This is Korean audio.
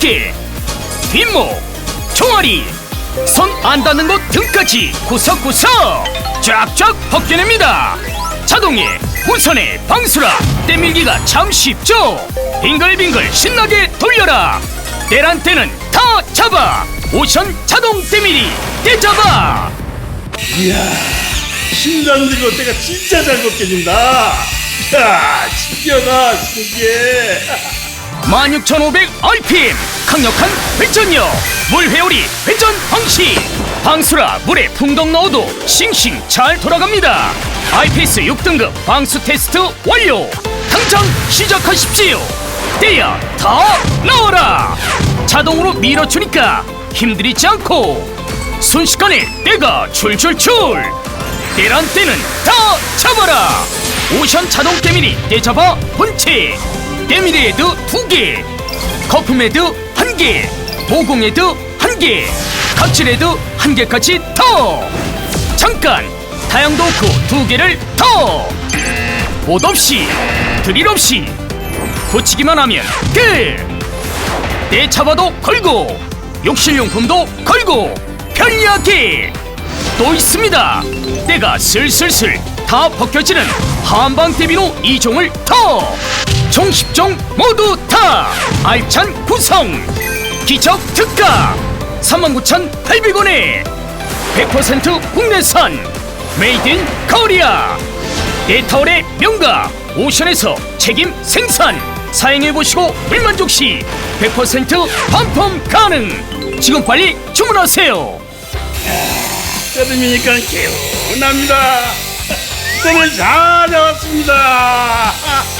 어깨, 뒷목, 종아리, 손안 닿는 곳 등까지 구석구석 쫙쫙 벗겨냅니다. 자동에 우선에 방수라 때밀기가 참 쉽죠. 빙글빙글 신나게 돌려라. 때란 때는 다 잡아. 오션 자동 때밀이 때잡아. 이야, 심장 들고 때가 진짜 잘 벗겨진다. 야, 신기하다, 신기해. 16,500rpm 강력한 회전력 물 회오리 회전 방식. 방수라 물에 풍덩 넣어도 싱싱 잘 돌아갑니다. IPS 6등급 방수 테스트 완료. 당장 시작하십시오. 때야 다 넣어라. 자동으로 밀어주니까 힘들이지 않고 순식간에 때가 줄줄줄 때란 때는 다 잡아라. 오션 자동 때밀이 때잡아 본체. 때밀이 헤드 두개. 거품 헤드 한개 보공 헤드 한개 각질 헤드 한 개까지 더 잠깐 다양 도크 두 개를 더못 없이 드릴 없이 붙이기만 하면 끝내 잡아도 걸고 욕실용품도 걸고 편리하게 또 있습니다. 때가 슬슬슬 다 벗겨지는 한방 대비로 2종을 더! 총 10종 모두 다! 알찬 구성! 기적 특가! 39,800원에 100% 국내산 메이드 인 코리아 데타올의 명가 오션에서 책임 생산 사용해보시고 불만족 시 100% 반품 가능 지금 빨리 주문하세요 여름이니까 개운합니다. 때를 잘 잡았습니다.